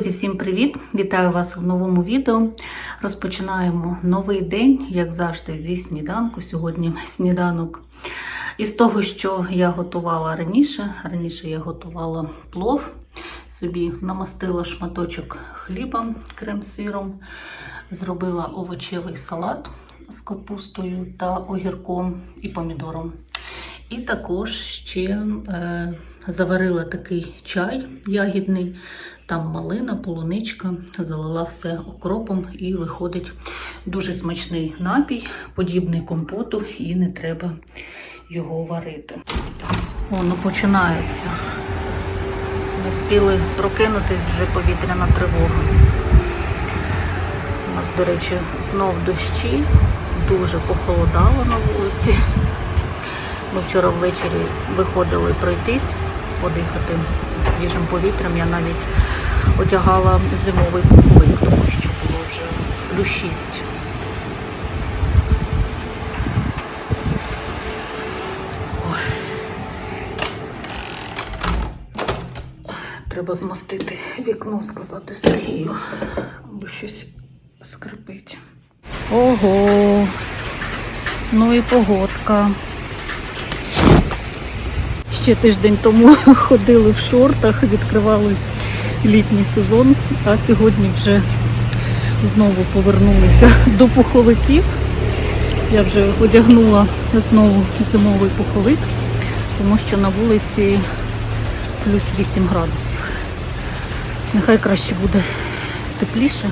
Друзі, всім привіт! Вітаю вас в новому відео. Розпочинаємо новий день, як завжди, зі сніданку. Сьогодні сніданок. Із того, що я готувала раніше. Раніше я готувала плов, собі намастила шматочок хліба крем-сиром, зробила овочевий салат з капустою та огірком і помідором. І також ще е, заварила такий чай ягідний, там малина, полуничка, залила все окропом і виходить дуже смачний напій, подібний компоту, і не треба його варити. Воно починається. Не встигли прокинутись вже повітряна тривога. У нас, до речі, знов дощі, дуже похолодало на вулиці. Ми вчора ввечері виходили пройтись, подихати свіжим повітрям. Я навіть одягала зимовий пуховик, тому що було вже плюс 6. Треба змастити вікно, сказати Сергію, бо щось скрипить. Ого, ну і погодка. Ще тиждень тому ходили в шортах, відкривали літній сезон, а сьогодні вже знову повернулися до пуховиків. Я вже одягнула знову зимовий пуховик, тому що на вулиці плюс 8 градусів. Нехай краще буде тепліше,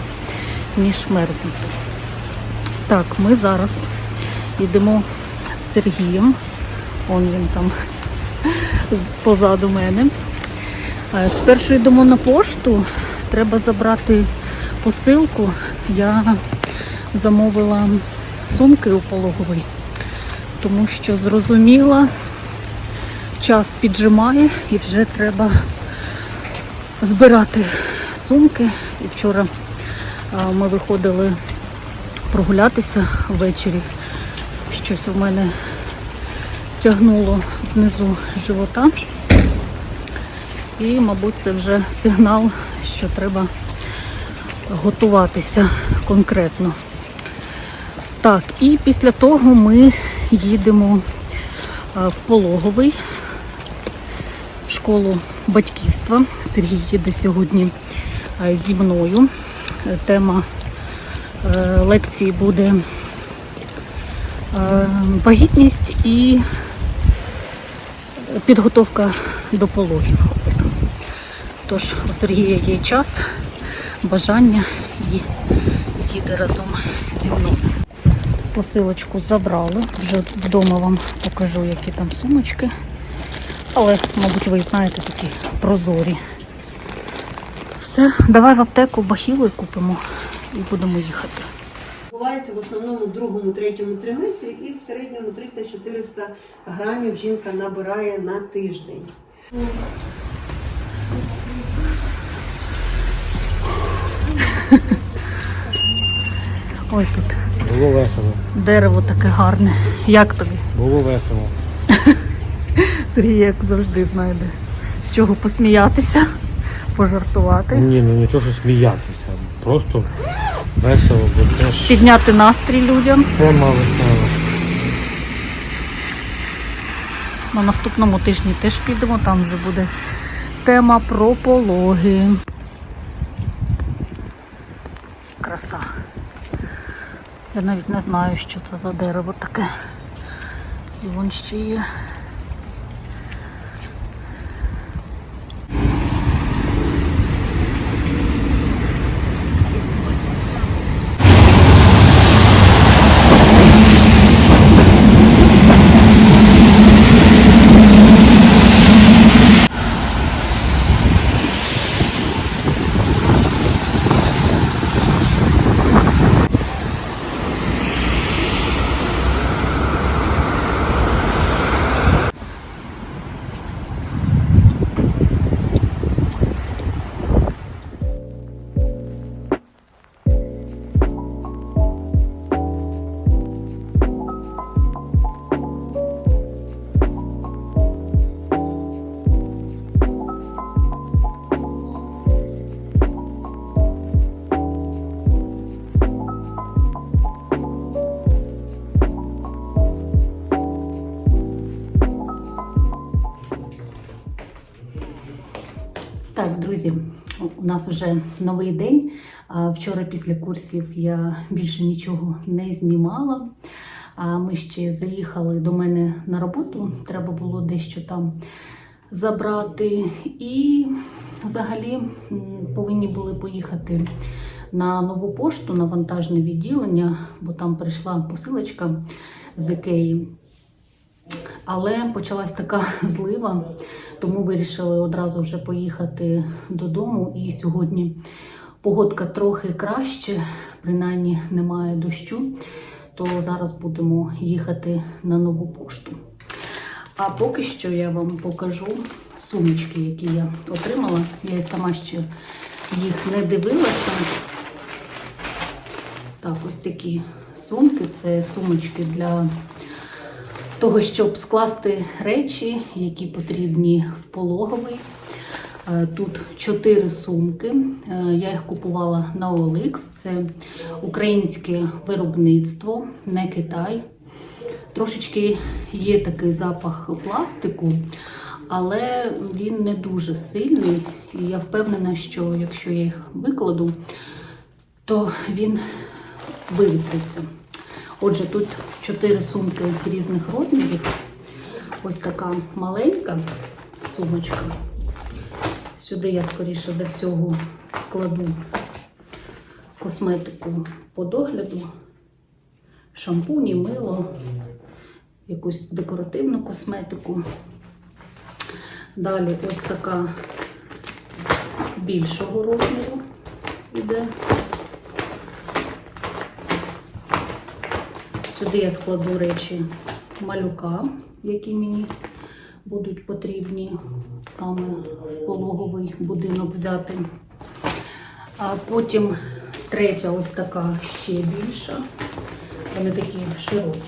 ніж мерзнути. Так, ми зараз йдемо з Сергієм. Он він там позаду мене. Е, Спершу йдемо на пошту, треба забрати посилку. Я замовила сумки у пологовий, тому що зрозуміла, час піджимає і вже треба збирати сумки. І вчора е, ми виходили прогулятися ввечері. Щось у мене тягнуло внизу живота. І, мабуть, це вже сигнал, що треба готуватися конкретно. Так, і після того ми їдемо е, в пологовий в школу батьківства. Сергій їде сьогодні е, зі мною. Тема е, лекції буде вагітність і підготовка до пологів. Тож у Сергія є час, бажання і їде разом зі мною. Посилочку забрали, вже вдома вам покажу, які там сумочки. Але, мабуть, ви знаєте, такі прозорі. Все, давай в аптеку бахілу купимо і будемо їхати. Відбувається в основному в другому, третьому триместрі і в середньому 300-400 грамів жінка набирає на тиждень. Ой, тут Було весело. дерево таке гарне. Як тобі? Було весело. Сергій, як завжди, знайде з чого посміятися, пожартувати, Ні, ну не то, що сміятися. Просто весело, це ж підняти настрій людям. тема весела. На наступному тижні теж підемо, там вже буде тема про пологи. Краса. Я навіть не знаю, що це за дерево таке. І вон ще є. Нас вже новий день. Вчора після курсів я більше нічого не знімала. Ми ще заїхали до мене на роботу. Треба було дещо там забрати. І взагалі повинні були поїхати на нову пошту на вантажне відділення, бо там прийшла посилочка з Ікеї. Але почалась така злива, тому вирішили одразу вже поїхати додому. І сьогодні погодка трохи краще, принаймні немає дощу, то зараз будемо їхати на нову пошту. А поки що я вам покажу сумочки, які я отримала. Я сама ще їх не дивилася. Так, ось такі сумки. Це сумочки для того, щоб скласти речі, які потрібні в пологовий. Е, Тут чотири сумки. Е, Я їх купувала на OLX. Це українське виробництво, не Китай. Трошечки є такий запах пластику, але він не дуже сильний. І я впевнена, що якщо я їх викладу, то він вивітриться. Отже, тут чотири сумки різних розмірів. Ось така маленька сумочка. Сюди я, скоріше за всього, складу косметику по догляду, шампуні, мило, якусь декоративну косметику. Далі ось така більшого розміру іде. Сюди я складу речі малюка, які мені будуть потрібні саме в пологовий будинок взяти. А потім третя ось така ще більша. Вони такі широкі.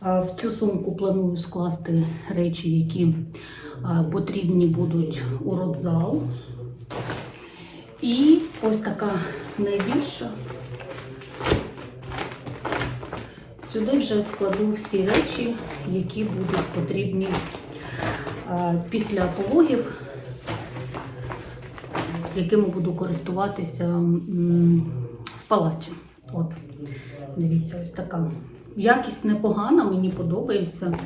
В цю сумку планую скласти речі, які потрібні будуть у родзал. І ось така найбільша. Сюди вже складу всі речі, які будуть потрібні після пологів, якими буду користуватися в палаті. От, дивіться, ось така. Якість непогана, мені подобається.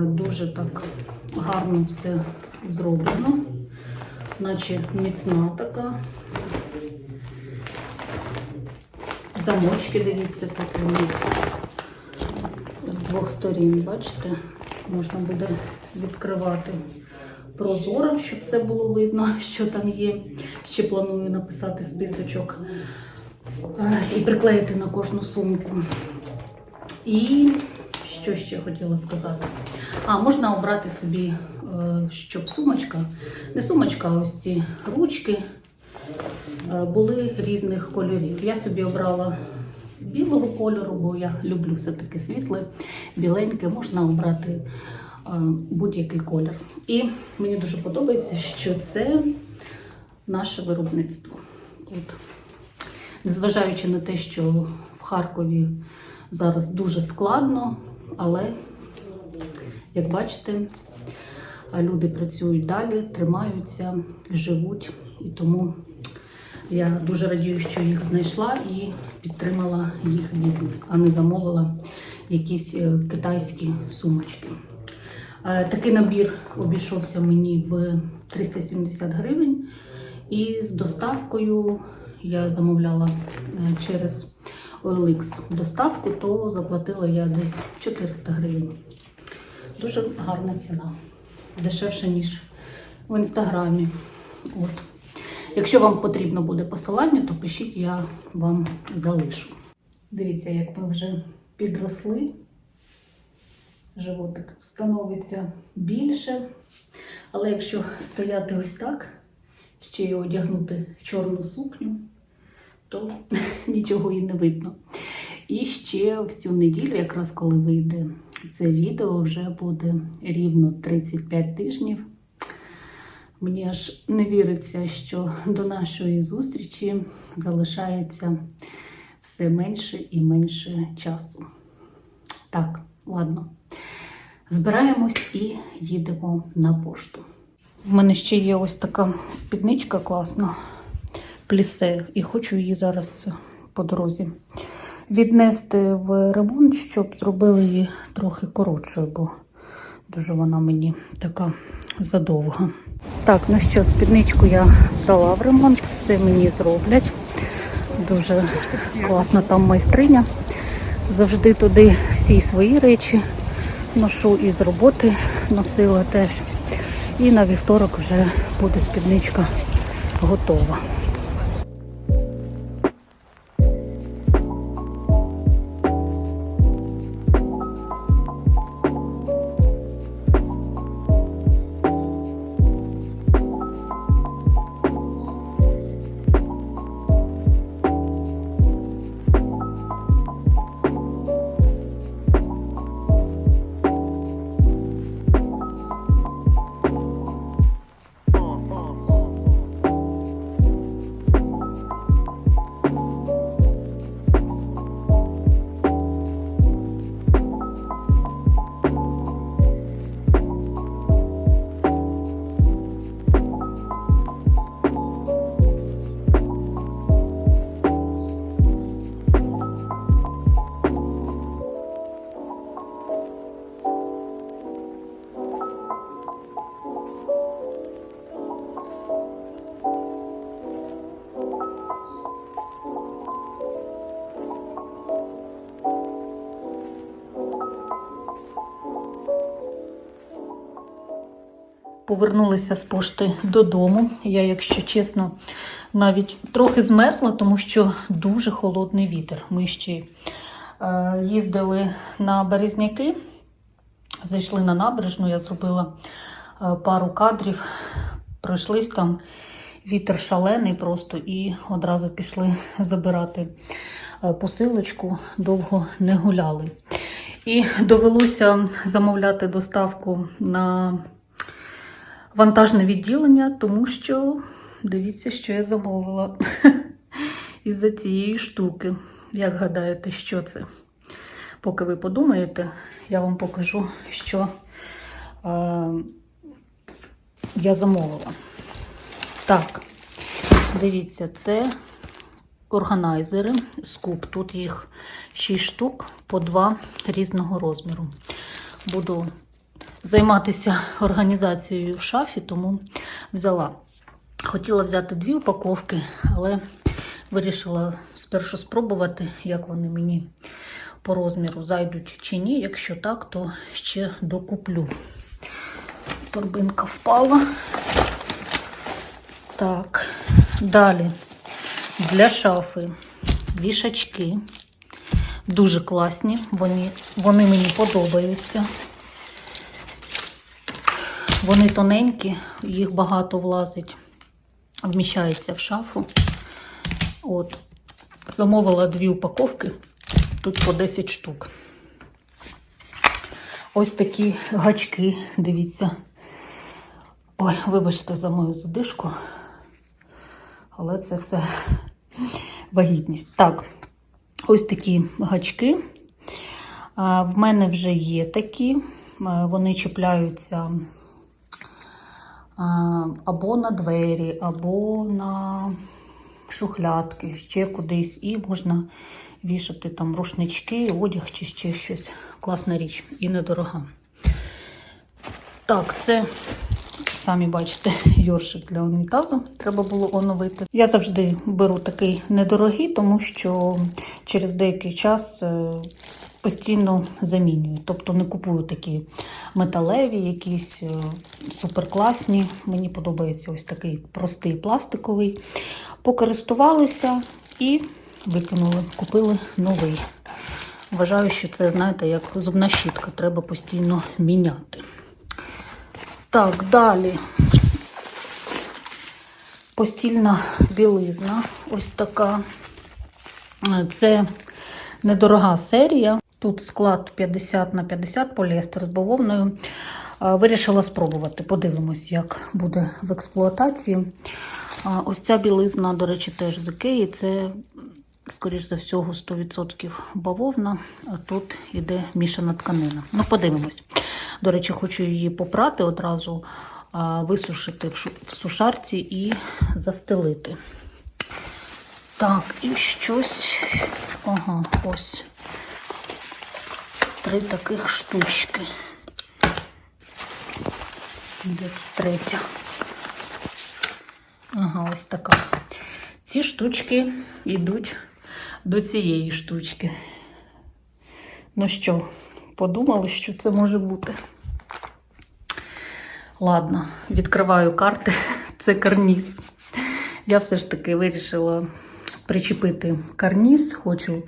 Дуже так гарно все зроблено наче міцна така. Замочки, дивіться, тут вони з двох сторін, бачите, можна буде відкривати прозоро, щоб все було видно, що там є. Ще планую написати списочок е, і приклеїти на кожну сумку. І що ще хотіла сказати? А, можна обрати собі, щоб сумочка, не сумочка, а ось ці ручки е, були різних кольорів. Я собі обрала білого кольору, бо я люблю все-таки світле, біленьке, можна обрати е, будь-який колір. І мені дуже подобається, що це наше виробництво. От. Незважаючи на те, що в Харкові зараз дуже складно, але як бачите, люди працюють далі, тримаються, живуть. І тому я дуже радію, що їх знайшла і підтримала їх бізнес, а не замовила якісь е, китайські сумочки. Е, Такий набір обійшовся мені в 370 гривень. І з доставкою я замовляла е, через OLX доставку, то заплатила я десь 400 гривень. Дуже гарна ціна. Дешевше, ніж в інстаграмі. От. Якщо вам потрібно буде посилання, то пишіть, я вам залишу. Дивіться, як ми вже підросли. Животик становиться більше. Але якщо стояти ось так, ще й одягнути чорну сукню, то нічого і не видно. І ще в цю неділю, якраз коли вийде це відео, вже буде рівно 35 тижнів. Мені аж не віриться, що до нашої зустрічі залишається все менше і менше часу. Так, ладно. Збираємось і їдемо на пошту. В мене ще є ось така спідничка класна, плісе, і хочу її зараз по дорозі віднести в ремонт, щоб зробили її трохи коротшою, бо дуже вона мені така задовга. Так, ну що, спідничку я здала в ремонт, все мені зроблять. Дуже класна там майстриня. Завжди туди всі свої речі ношу і з роботи носила теж. І на вівторок вже буде спідничка готова. Повернулися з пошти додому. Я, якщо чесно, навіть трохи змерзла, тому що дуже холодний вітер. Ми ще е, їздили на Березняки, зайшли на набережну, я зробила е, пару кадрів, пройшлись там. Вітер шалений просто і одразу пішли забирати е, посилочку, довго не гуляли. І довелося замовляти доставку на вантажне відділення, тому що дивіться, що я замовила із-за цієї штуки. Як гадаєте, що це? Поки ви подумаєте, я вам покажу, що е, я замовила. Так, дивіться, це органайзери, скуп. Тут їх 6 штук по 2 різного розміру. Буду займатися організацією в шафі, тому взяла. Хотіла взяти дві упаковки, але вирішила спершу спробувати, як вони мені по розміру зайдуть чи ні. Якщо так, то ще докуплю. Торбинка впала. Так, далі для шафи вішачки. Дуже класні, вони, вони мені подобаються. Вони тоненькі, їх багато влазить, вміщається в шафу. От, замовила дві упаковки, тут по 10 штук. Ось такі гачки, дивіться. Ой, вибачте за мою задишку, але це все вагітність. Так, ось такі гачки. В мене вже є такі, вони чіпляються або на двері, або на шухлядки, ще кудись, і можна вішати там рушнички, одяг чи ще щось. Класна річ і недорога. Так, це, самі бачите, йоршик для унітазу треба було оновити. Я завжди беру такий недорогий, тому що через деякий час е, постійно замінюю. Тобто не купую такі металеві, якісь е, суперкласні. Мені подобається ось такий простий пластиковий. Покористувалися і викинули, купили новий. Вважаю, що це, знаєте, як зубна щітка, треба постійно міняти. Так, далі. Постільна білизна. Ось така. Це недорога серія. Тут склад 50 на 50 поліестер з бавовною. Вирішила спробувати. Подивимось, як буде в експлуатації. Ось ця білизна, до речі, теж з Ікеї. Це скоріш за всього, 100% бавовна, а тут іде мішана тканина. Ну, подивимось. До речі, хочу її попрати одразу, висушити в сушарці і застелити. Так, і щось. Ага, ось. Три таких штучки. Де третя? Ага, ось така. Ці штучки йдуть до цієї штучки. Ну що, подумали, що це може бути? Ладно, відкриваю карти. Це карніз. Я все ж таки вирішила причепити карніз, хочу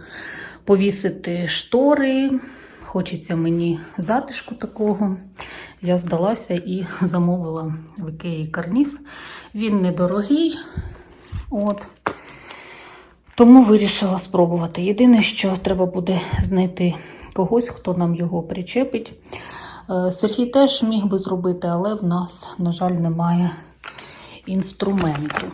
повісити штори. Хочеться мені затишку такого. Я здалася і замовила в Ікеї карніз. Він недорогий. От. Тому вирішила спробувати. Єдине, що треба буде знайти когось, хто нам його причепить. Е, Сергій теж міг би зробити, але в нас, на жаль, немає інструменту.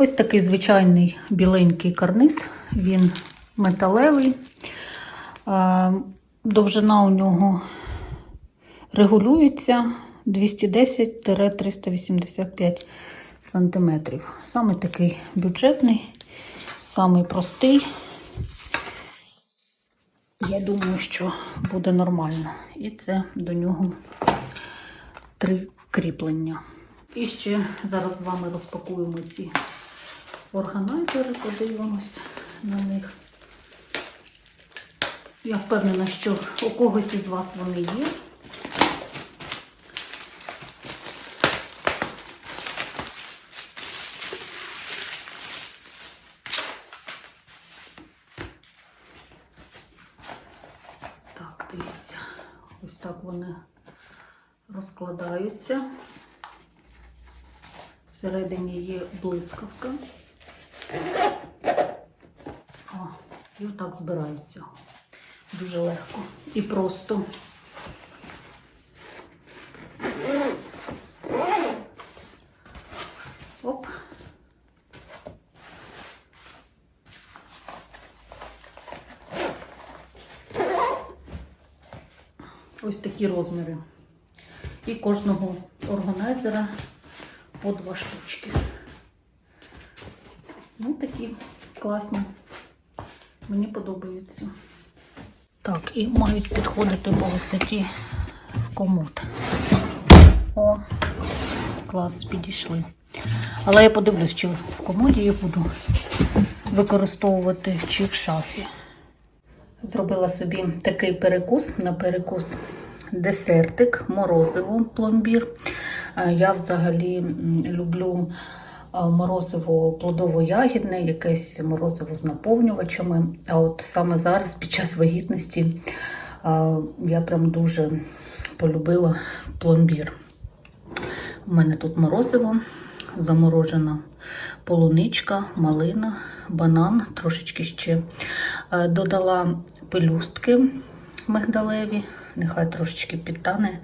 Ось такий звичайний біленький карниз. Він металевий. Е, Довжина у нього регулюється 210-385 см. Саме такий бюджетний, самий простий. Я думаю, що буде нормально. І це до нього три кріплення. І ще зараз з вами розпакуємо ці органайзери, подивимось на них. Я впевнена, що у когось із вас вони є. Так, дивіться, ось так вони розкладаються. Всередині є блискавка. О, і отак збираються. Дуже легко і просто. Оп. Ось такі розміри. І кожного органайзера по два штучки. Такі класні. Мені подобаються. Так, і мають підходити по висоті в комод. О, клас, підійшли. Але я подивлюсь, чи в комоді я буду використовувати, чи в шафі. Зробила собі такий перекус на перекус десертик, морозиво, пломбір. Е, Я взагалі люблю морозиво плодово-ягідне, якесь морозиво з наповнювачами. А от саме зараз, під час вагітності, е, я прям дуже полюбила пломбір. У мене тут морозиво, заморожена полуничка, малина, банан, трошечки ще е, додала пелюстки мигдалеві, нехай трошечки підтане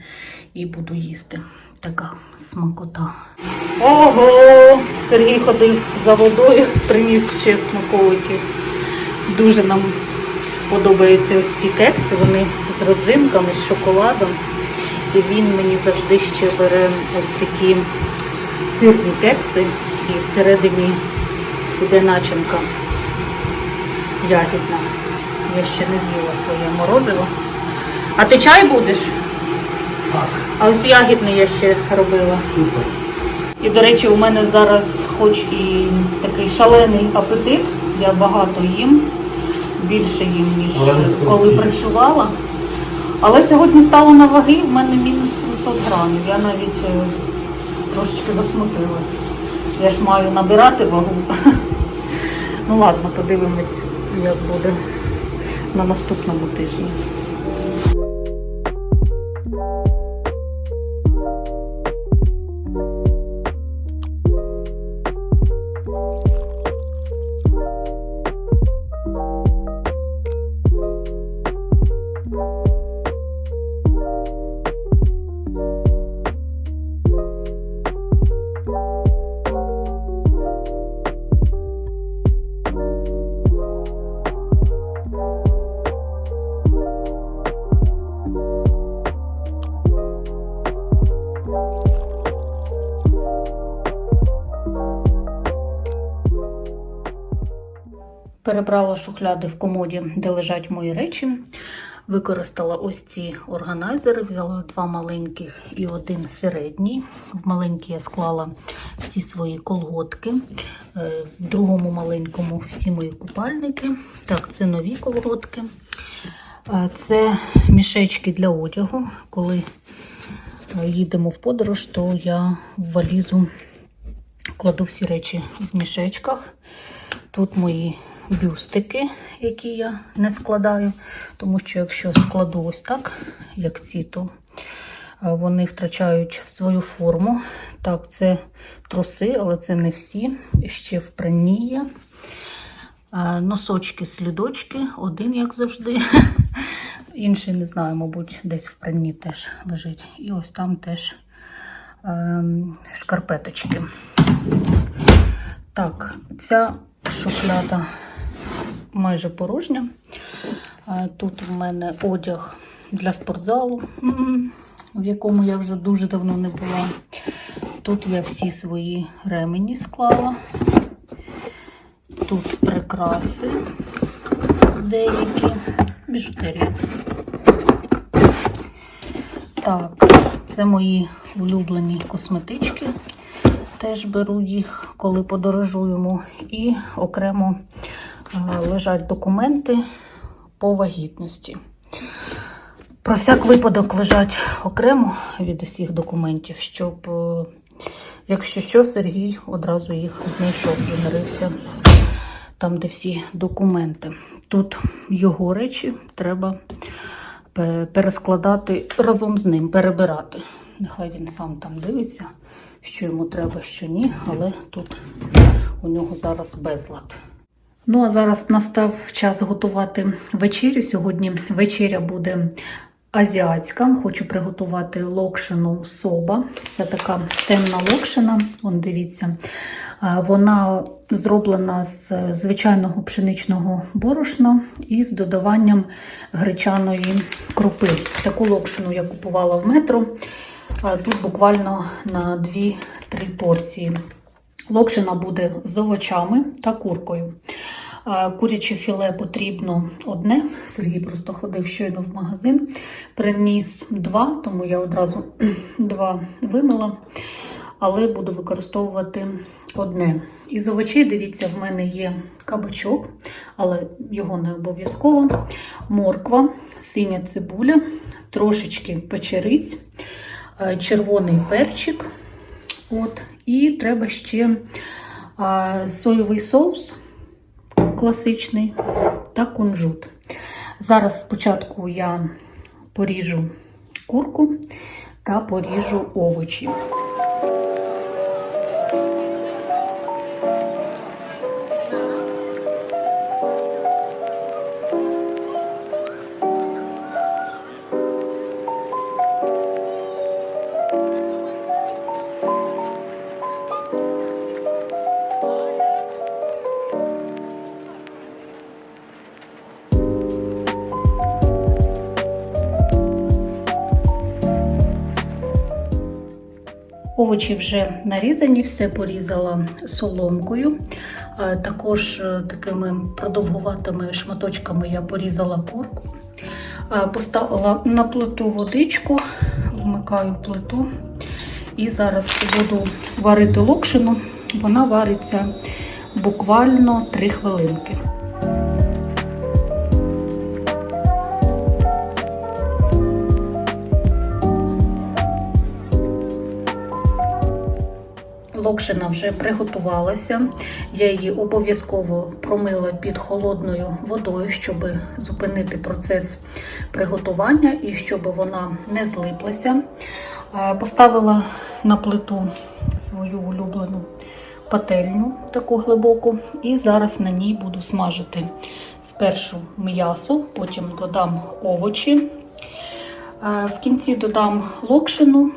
і буду їсти. Така смакота. Ого! Сергій ходив за водою, приніс ще смаколиків. Дуже нам подобаються ось ці кекси. Вони з родзинками, з шоколадом. І він мені завжди ще бере ось такі сирні кекси, і всередині йде начинка ягідна. Я ще не з'їла своє морозиво. А ти чай будеш? А ось ягідний я ще робила. супер. І, до речі, у мене зараз хоч і такий шалений апетит. Я багато їм, більше їм, ніж коли працювала. Але сьогодні стало на ваги, в мене мінус 700 грамів. Я навіть е, трошечки засмутилась. Я ж маю набирати вагу. Ну ладно, подивимось, як буде на наступному тижні. Перебрала шухляди в комоді, де лежать мої речі. Використала ось ці органайзери, взяла два маленьких і один середній. В маленький я склала всі свої колготки, е, в другому маленькому всі мої купальники. Так, це нові колготки. Е, Це мішечки для одягу. Коли е, їдемо в подорож, то я в валізу кладу всі речі в мішечках. Тут мої бюстики, які я не складаю, тому що якщо складу ось так, як ці, то е, вони втрачають свою форму. Так, це труси, але це не всі. Ще в пранні є. Е, Носочки, слідочки, один, як завжди. Інший, не знаю, мабуть, десь в пранні теж лежить. І ось там теж ем, шкарпеточки. Так, ця шухляда майже порожня. Е, Тут в мене одяг для спортзалу, в якому я вже дуже давно не була. Тут я всі свої ремені склала. Тут прикраси деякі, біжутерія. Так, це мої улюблені косметички. Теж беру їх, коли подорожуємо. І окремо е, лежать документи по вагітності. Про всяк випадок лежать окремо від усіх документів, щоб, е, якщо що, Сергій одразу їх знайшов і нарився там, де всі документи. Тут його речі треба перескладати разом з ним, перебирати. Нехай він сам там дивиться, що йому треба, що ні, але тут у нього зараз безлад. Ну, а зараз настав час готувати вечерю. Сьогодні вечеря буде азіатська. Хочу приготувати локшину соба. Це така темна локшина. Вон дивіться. Вона зроблена з звичайного пшеничного борошна і з додаванням гречаної крупи. Таку локшину я купувала в метро. Тут буквально на 2-3 порції. Локшина буде з овочами та куркою. Куряче філе потрібно одне. Сергій просто ходив щойно в магазин, приніс два, тому я одразу два вимила, але буду використовувати одне. Із овочей, дивіться, в мене є кабачок, але його не обов'язково. Морква, синя цибуля, трошечки печериць, червоний перчик. От. І треба ще а, соєвий соус класичний та кунжут. Зараз спочатку я поріжу курку та поріжу овочі. Овочі вже нарізані, все порізала соломкою. Е, Також е, такими продовгуватими шматочками я порізала курку. Е, Поставила на плиту водичку, вмикаю плиту і зараз буду варити локшину. Вона вариться буквально 3 хвилинки. Локшина вже приготувалася. Я її обов'язково промила під холодною водою, щоб зупинити процес приготування і щоб вона не злиплася. Поставила на плиту свою улюблену пательню, таку глибоку, і зараз на ній буду смажити спершу м'ясо, потім додам овочі. В кінці додам локшину.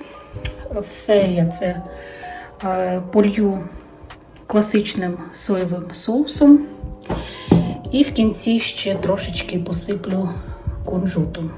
Все я це полью класичним соєвим соусом. І в кінці ще трошечки посиплю кунжутом.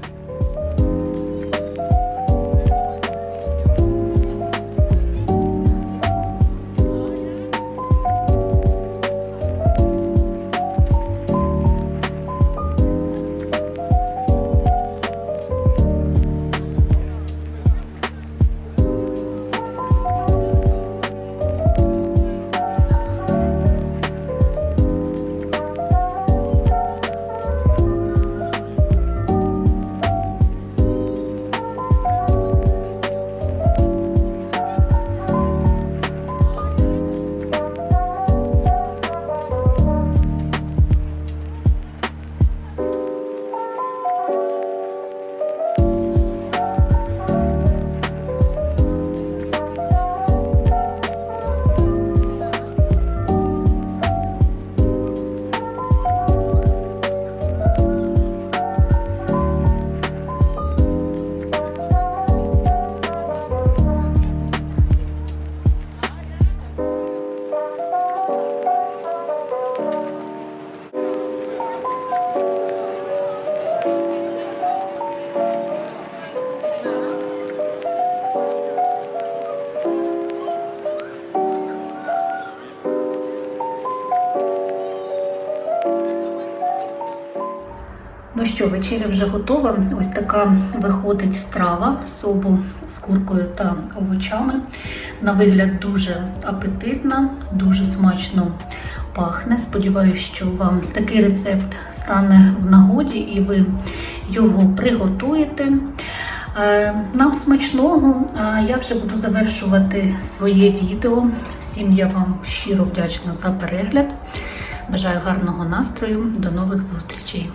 Що, вечеря вже готова. Ось така виходить страва собу з куркою та овочами. На вигляд дуже апетитна, дуже смачно пахне. Сподіваюся, що вам такий рецепт стане в нагоді і ви його приготуєте. Е, Нам смачного, а я вже буду завершувати своє відео. Всім я вам щиро вдячна за перегляд. Бажаю гарного настрою. До нових зустрічей!